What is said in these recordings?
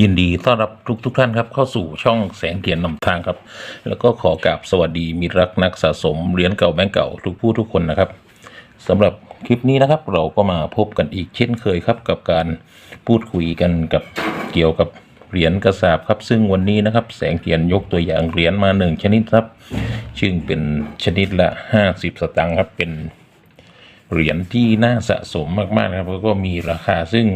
ยินดีต้อนรับทุกทุกท่านครับเข้าสู่ช่องแสงเทียนนำทางครับ แล้วก็ขอกราบสวัสดีมิรักนักสะสมเหรียญเก่าแบงก์เก่าทุกผู้ทุกคนนะครับสำหรับคลิปนี้นะครับ เราก็มาพบกันอีกเช่นเคยครับ กับการพูดคุยกันกับเกี่ยวกับเหรียญกระสาบครับ ซึ่งวันนี้นะครับ แสงเทียนยกตัวอย่างเหรียญมาหนึ่งชนิดครับซึ่งเป็นชนิดละ 50 สตางค์ครับเป็นเหรียญที่น่าสะสมมากๆครับแล้วก็มีราคาซึ่ง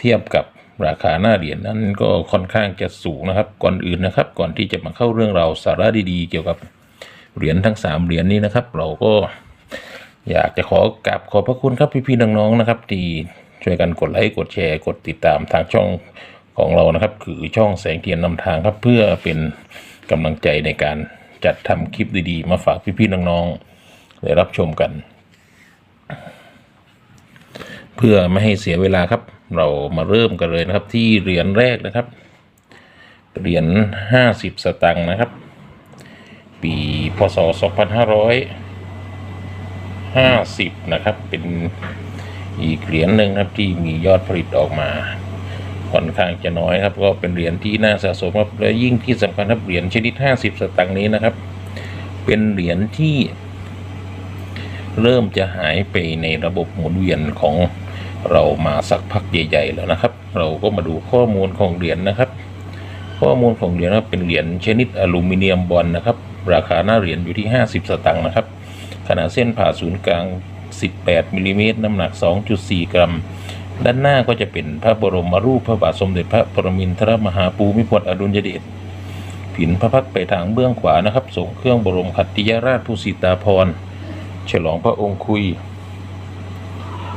เทียบกับ ราคาหน้าเหรียญนั้นก็ค่อนข้างจะสูงนะครับ ก่อนอื่นนะครับ ก่อนที่จะมาเข้าเรื่องราวสาระดีๆ เกี่ยวกับเหรียญทั้ง 3 เหรียญนี้นะครับ เราก็อยากจะขอกราบขอบพระคุณครับพี่ๆน้องๆนะครับ ที่ช่วยกันกดไลค์กดแชร์กดติดตามทางช่องของเรานะครับ คือช่องแสงเทียนนำทางครับ เพื่อเป็นกำลังใจในการจัดทำคลิปดีๆ มาฝากพี่ๆน้องๆได้รับชมกัน เพื่อไม่ให้เสียเวลาครับ เรามาเริ่มกันเลยนะครับ ที่เหรียญแรกนะครับ เหรียญห้าสิบสตังค์นะครับ ปีพศสองพันห้าร้อยห้าสิบนะครับ เป็นอีกเหรียญหนึ่งครับที่มียอดผลิตออกมาค่อนข้างจะน้อยครับ ก็เป็นเหรียญที่น่าสะสมครับและยิ่งที่สำคัญครับเหรียญชนิดห้าสิบสตังค์นี้นะครับ เป็นเหรียญที่ เริ่มจะหายไปในระบบหมุนเวียนของ เรามาสักพักใหญ่ๆแล้วนะครับ เราก็มาดูข้อมูลของเหรียญนะครับ ข้อมูลของเหรียญนะเป็นเหรียญชนิดอลูมิเนียมบอลนะครับ ราคาหน้าเหรียญอยู่ที่ 50 สตางค์นะครับ ขนาดเส้นผ่าศูนย์กลาง 18มิลลิเมตรน้ำหนัก 2.4 กรัม ด้านหน้าก็จะเป็นพระบรมรูปพระบาทสมเด็จพระปรมินทรมหาภูมิพลอดุลยเดชผินพระพักตร์ไปทางเบื้องขวานะครับส่งเครื่องบรมขัตติยราชผู้สิตาภรฉลองพระองค์คุย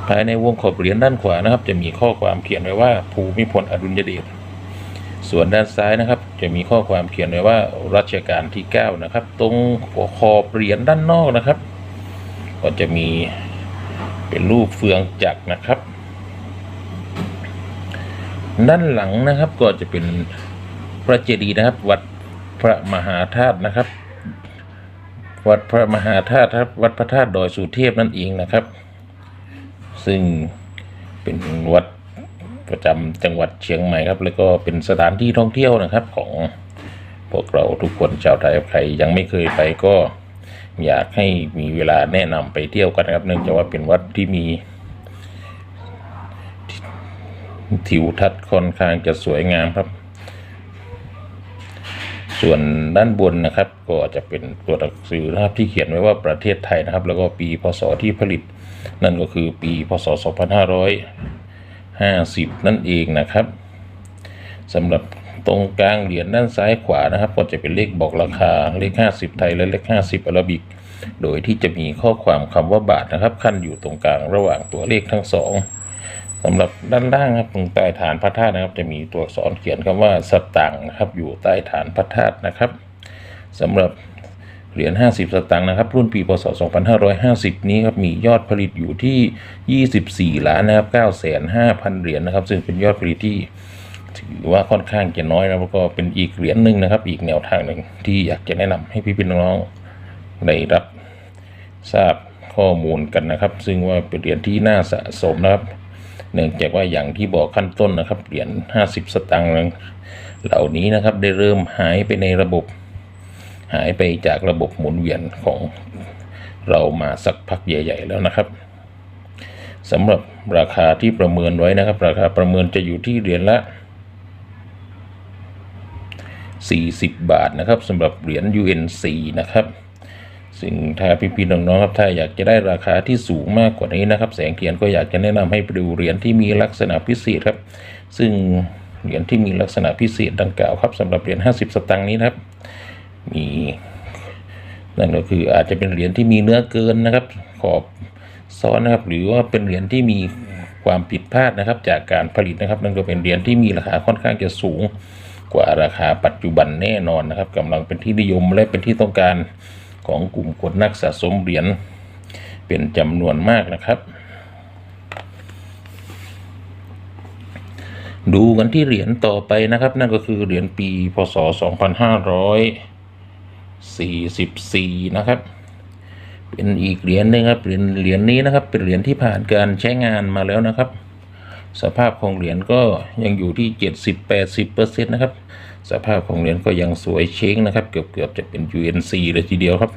ภายในวงขอบเหรียญด้านขวานะครับ จะมีข้อความเขียนไว้ว่า ภูมิพลอดุลยเดชส่วนด้านซ้ายนะครับ จะมีข้อความเขียนไว้ว่ารัชกาลที่ 9 นะครับ ตรงขอบเหรียญด้านนอกนะครับ ก็จะมีเป็นรูปเฟืองจักรนะครับ ด้านหลังนะครับก็จะเป็นพระเจดีย์นะครับ วัดพระมหาธาตุนะครับ วัดพระมหาธาตุครับวัดพระธาตุดอยสุเทพนั่นเองนะครับ ซึ่งเป็นวัดประจำจังหวัดเชียงใหม่ครับ แล้วก็เป็นสถานที่ท่องเที่ยวนะครับของพวกเราทุกคนชาวไทยใครยังไม่เคยไปก็อยากให้มีเวลาแนะนำไปเที่ยวกันนะครับ เนื่องจากว่าเป็นวัดที่มีทิวทัศน์ค่อนข้างจะสวยงามครับ ส่วนด้านบนนะครับ ก็จะเป็นตัวหนังสือนะครับที่เขียนไว้ว่าประเทศไทยนะครับ แล้วก็ปีพศที่ผลิต นั่นก็คือปีพศ 2550 นั่นเองนะครับสำหรับตรงกลางเหรียญด้านซ้ายขวานะครับ ก็จะเป็นเลขบอกราคาเลข 50 ไทยและเลข 50อาราบิก โดยที่จะมีข้อความคำว่าบาทนะครับ ขั้นอยู่ตรงกลางระหว่างตัวเลขทั้งสองสำหรับด้านล่างครับตรงใต้ฐานพระธาตุนะครับ จะมีตัวอักษรเขียนคำว่าสตังค์นะครับ อยู่ใต้ฐานพระธาตุนะครับสำหรับ เหรียญ 50 สตางค์นะครับ รุ่นปีพศ 2550 นี้ครับ มียอดผลิตอยู่ที่ 24 ล้านนะครับ 9,500 เหรียญนะครับ ซึ่งเป็นยอดผลิตที่ถือว่าค่อนข้างจะน้อยนะแล้วก็เป็นอีกเหรียญหนึ่งนะครับ อีกแนวทางหนึ่งที่อยากจะแนะนำให้พี่ๆน้องๆได้รับทราบข้อมูลกันนะครับ ซึ่งว่าเป็นเหรียญที่น่าสะสมนะครับ เนื่องจากว่าอย่างที่บอกขั้นต้นนะครับ เหรียญ 50 สตางค์เหล่านี้นะครับได้เริ่มหายไปในระบบ หายไปจากระบบหมุนเวียนของเรามาสักพักใหญ่ ๆ แล้วนะครับสำหรับราคาที่ประเมินไว้นะครับ ราคาประเมินจะอยู่ที่เหรียญละ 40 บาทนะครับสำหรับเหรียญ UNC นะครับซึ่งถ้าพี่ๆน้องๆครับถ้าอยากจะได้ราคาที่สูงมากกว่านี้นะครับ แสงเทียนก็อยากจะแนะนำให้ไปดูเหรียญที่มีลักษณะพิเศษครับ ซึ่งเหรียญที่มีลักษณะพิเศษดังกล่าวครับสำหรับเหรียญ50 สตางค์นี้นะครับ มีนั่นก็คืออาจจะเป็นเหรียญที่มีเนื้อเกินนะครับ ขอบซ้อนนะครับ หรือว่าเป็นเหรียญที่มีความผิดพลาดนะครับ จากการผลิตนะครับ นั่นก็เป็นเหรียญที่มีราคาค่อนข้างจะสูงกว่าราคาปัจจุบันแน่นอนนะครับกำลังเป็นที่นิยมและเป็นที่ต้องการของกลุ่มคนนักสะสมเหรียญเป็นจำนวนมากนะครับ ดูกันที่เหรียญต่อไปนะครับ นั่นก็คือเหรียญปีพศ 44นะครับ เป็นอีกเหรียญหนึงครับเหรียญเหรียญนี้นะครับ เป็นเหรียญที่ผ่านการใช้งานมาแล้วนะครับ สภาพของเหรียญก็ยังอยู่ที่70-80%นต์นะครับ สภาพของเหรียญก็ยังสวยเช้งนะครับ เกือบๆจะเป็น UNC เลยทีเดียวครับ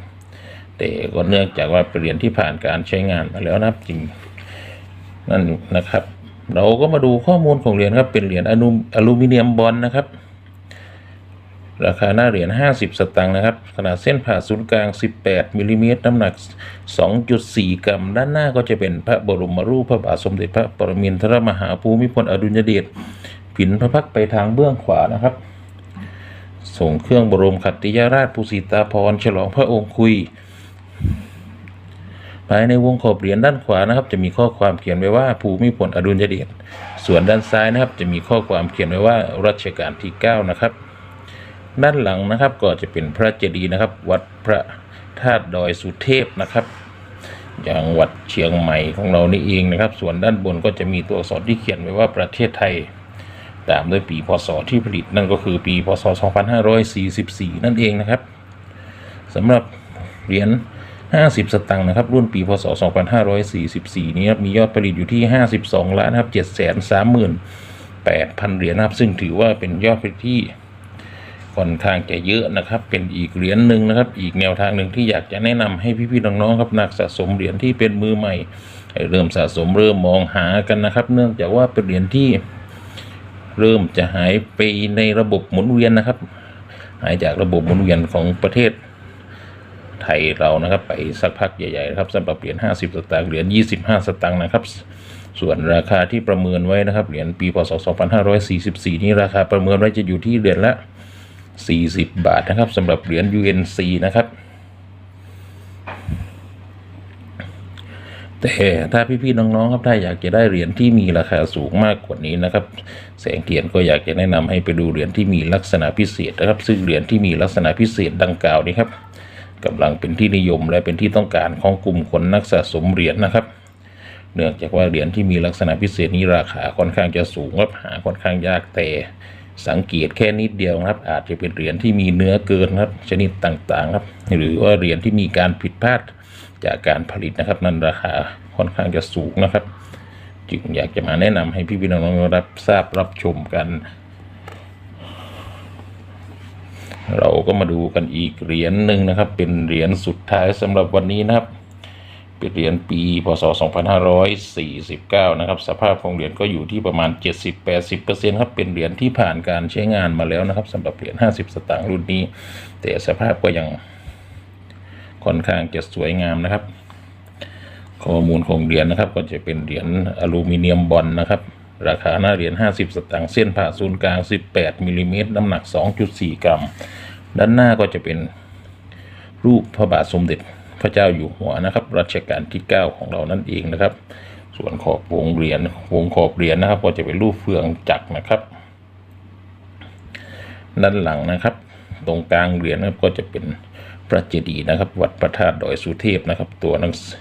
แต่ก็เนื่องจากว่าเป็นเหรียญที่ผ่านการใช้งานมาแล้วนะครับจริงนั่นนะครับ เราก็มาดูข้อมูลของเหรียญครับเป็นเหรียญอลูอลูมิเนียมบอลนะครับ ราคาหน้าเหรียญ 50 สตางค์นะครับ ขนาดเส้นผ่าศูนย์กลาง 18มิลลิเมตรน้ำหนัก 2.4 กรัม ด้านหน้าก็จะเป็นพระบรมรูปพระบาทสมเด็จพระปรมินทรมหาภูมิพลอดุลยเดชผินพระพักไปทางเบื้องขวานะครับ ส่งเครื่องบรมขัตติยราชภูสิตาภรฉลองพระองค์คุย ภายในวงขอบเหรียญด้านขวานะครับ จะมีข้อความเขียนไว้ว่าภูมิพลอดุลยเดชส่วนด้านซ้ายนะครับ จะมีข้อความเขียนไว้ว่ารัชกาลที่ 9 นะครับ ด้านหลังนะครับก็จะเป็นพระเจดีย์นะครับ วัดพระธาตุดอยสุเทพนะครับอย่างวัดเชียงใหม่ของเรานี่เองนะครับ ส่วนด้านบนก็จะมีตัวอักษรที่เขียนไว้ว่าประเทศไทย ตามด้วยปีพศที่ผลิตนั่นก็คือปีพศ 2544 นั่นเองนะครับสำหรับเหรียญ50 สตังค์นะครับ รุ่นปีพศ 2544 นี้ครับมียอดผลิตอยู่ที่ 52 ล้านครับ738,000 เหรียญนะครับ ซึ่งถือว่าเป็นยอดผลิตที่ ค่อนข้างจะเยอะนะครับ เป็นอีกเหรียญหนึ่งนะครับ อีกแนวทางหนึ่งที่อยากจะแนะนำให้พี่ๆน้องๆครับนักสะสมเหรียญที่เป็นมือใหม่เริ่มสะสมเริ่มมองหากันนะครับ เนื่องจากว่าเป็นเหรียญที่เริ่มจะหายไปในระบบหมุนเวียนนะครับ หายจากระบบหมุนเวียนของประเทศไทยเรานะครับ ไปสักพักใหญ่ๆนะครับสำหรับเหรียญ50 สตางค์เหรียญ25 สตางค์นะครับ ส่วนราคาที่ประเมินไว้นะครับเหรียญปีพศ2544 นี้ราคาประเมินไว้จะอยู่ที่เหรียญละ 40 บาทนะครับสำหรับเหรียญ UNC นะครับ แต่ถ้าพี่ๆน้องๆครับถ้าอยากจะได้เหรียญที่มีราคาสูงมากกว่านี้นะครับ แสงเทียนก็อยากจะแนะนำให้ไปดูเหรียญที่มีลักษณะพิเศษนะครับ ซึ่งเหรียญที่มีลักษณะพิเศษดังกล่าวนี้ครับกำลังเป็นที่นิยมและเป็นที่ต้องการของกลุ่มคนนักสะสมเหรียญนะครับ เนื่องจากว่าเหรียญที่มีลักษณะพิเศษนี้ราคาค่อนข้างจะสูงครับหาค่อนข้างยากแต่ สังเกตแค่นิดเดียวครับ อาจจะเป็นเหรียญที่มีเนื้อเกินครับ ชนิดต่างๆครับ หรือว่าเหรียญที่มีการผิดพลาดจากการผลิตนะครับ นั้นราคาค่อนข้างจะสูงนะครับ จึงอยากจะมาแนะนำให้พี่พี่ๆน้องๆรับทราบรับชมกัน เราก็มาดูกันอีกเหรียญหนึ่งนะครับ เป็นเหรียญสุดท้ายสำหรับวันนี้นะครับ เป็นเหรียญปีพศ 2549 นะครับ สภาพของเหรียญก็อยู่ที่ประมาณ 70-80%ครับ เป็นเหรียญที่ผ่านการใช้งานมาแล้วนะครับสำหรับเหรียญ 50 สตางค์รุ่นนี้ แต่สภาพก็ยังค่อนข้างจะสวยงามนะครับ ข้อมูลของเหรียญนะครับ ก็จะเป็นเหรียญอลูมิเนียมบอลนะครับ ราคาหน้าเหรียญ 50 สตางค์ เส้นผ่าศูนย์กลาง 18มิลลิเมตร น้ำหนัก 2.4 กรัม ด้านหน้าก็จะเป็นรูปพระบาทสมเด็จ พระเจ้าอยู่หัวนะครับรัชกาลที่ 9 ของเรานั่นเองนะครับ ส่วนขอบวงเหรียญวงขอบเหรียญนะครับ ก็จะเป็นรูปเฟืองจักรนะครับ ด้านหลังนะครับ ตรงกลางเหรียญนะครับก็จะเป็นพระเจดีย์นะครับ วัดพระธาตุดอยสุเทพนะครับ ตัวหนังสือ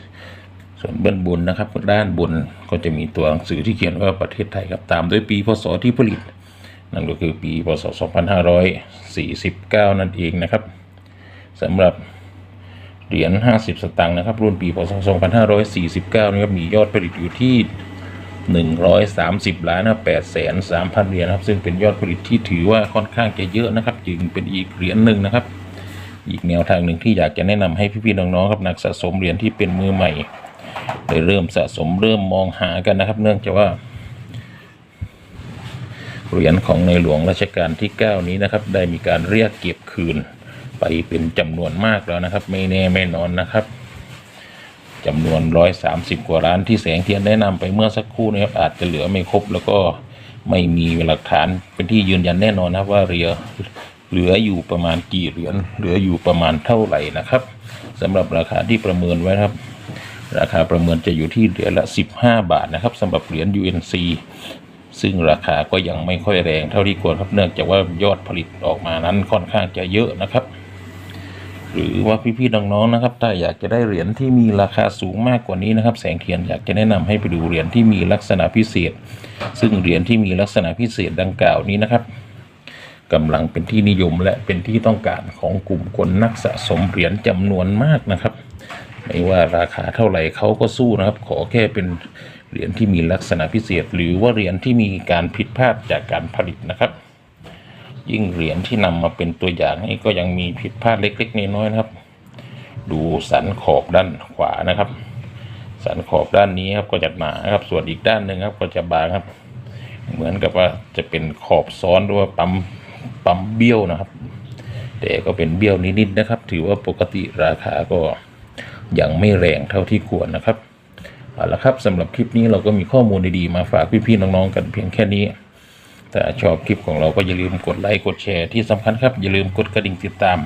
ส่วนเบื้องบนนะครับ ด้านบนก็จะมีตัวหนังสือที่เขียนว่าประเทศไทยครับตามด้วยปีพศที่ผลิต นั่นก็คือปีพศ 2549 นั่นเองนะครับสำหรับ เหรียญ 50 สตางค์นะครับ รุ่นปีพศ2549นะครับมียอดผลิตอยู่ที่ 130ล้านนะ8แสน3,000เหรียญครับซึ่งเป็นยอดผลิตที่ถือว่าค่อนข้างจะเยอะนะครับ จึงเป็นอีกเหรียญหนึ่งนะครับ อีกแนวทางหนึ่งที่อยากจะแนะนำให้พี่ๆน้องๆครับนักสะสมเหรียญที่เป็นมือใหม่ได้เริ่มสะสมเริ่มมองหากันนะครับ เนื่องจากว่าเหรียญของในหลวงรัชกาลที่ 9 นี้นะครับ ได้มีการเรียกเก็บคืน ไปเป็นจำนวนมากแล้วนะครับ ไม่แน่ไม่นอนนะครับจำนวน 130 กว่าล้านที่แสงเทียนได้นำไปเมื่อสักครู่นี้ครับอาจจะเหลือไม่ครบแล้วก็ไม่มีหลักฐานเป็นที่ยืนยันแน่นอนนะครับว่าเหลือเหลืออยู่ประมาณกี่เหรียญเหลืออยู่ประมาณเท่าไหร่นะครับสำหรับราคาที่ประเมินไว้ครับ ราคาประเมินจะอยู่ที่เหรียญละ 15 บาทนะครับสำหรับเหรียญ UNC ซึ่งราคาก็ยังไม่ค่อยแรงเท่าที่ควรครับเนื่องจากว่ายอดผลิตออกมานั้นค่อนข้างจะเยอะนะครับ หรือว่าพี่ๆน้องๆนะครับ ถ้าอยากจะได้เหรียญที่มีราคาสูงมากกว่านี้นะครับ แสงเทียนอยากจะแนะนำให้ไปดูเหรียญที่มีลักษณะพิเศษ ซึ่งเหรียญที่มีลักษณะพิเศษดังกล่าวนี้นะครับกำลังเป็นที่นิยมและเป็นที่ต้องการของกลุ่มคนนักสะสมเหรียญจำนวนมากนะครับ ไม่ว่าราคาเท่าไหร่เขาก็สู้นะครับ ขอแค่เป็นเหรียญที่มีลักษณะพิเศษ หรือว่าเหรียญที่มีการผิดพลาดจากการผลิตนะครับ ยิ่งเหรียญที่นำมาเป็นตัวอย่างนี่ก็ยังมีผิดพลาดเล็ก ๆน้อยๆนะครับ ดูสันขอบด้านขวานะครับ สันขอบด้านนี้ครับก็จะหนาครับ ส่วนอีกด้านหนึ่งครับก็จะบางครับ เหมือนกับว่าจะเป็นขอบซ้อนหรือว่าปั๊มปั๊มเบี้ยวนะครับ แต่ก็เป็นเบี้ยวนิดๆนะครับ ถือว่าปกติราคาก็ยังไม่แรงเท่าที่ควรนะครับเอาละครับสำหรับคลิปนี้เราก็มีข้อมูลดีๆมาฝากพี่ๆน้องๆกันเพียงแค่นี้ ถ้าชอบคลิปของเราก็อย่าลืมกดไลค์กดแชร์ที่สำคัญครับอย่าลืมกดกระดิ่งติดตาม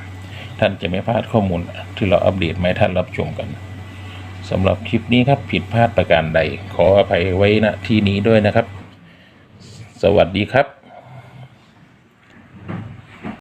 ท่านจะไม่พลาดข้อมูลที่เราอัปเดตมาให้ท่านรับชมกันสำหรับคลิปนี้ครับผิดพลาดประการใด ขออภัยไว้ณที่นี้ด้วยนะครับ สวัสดีครับ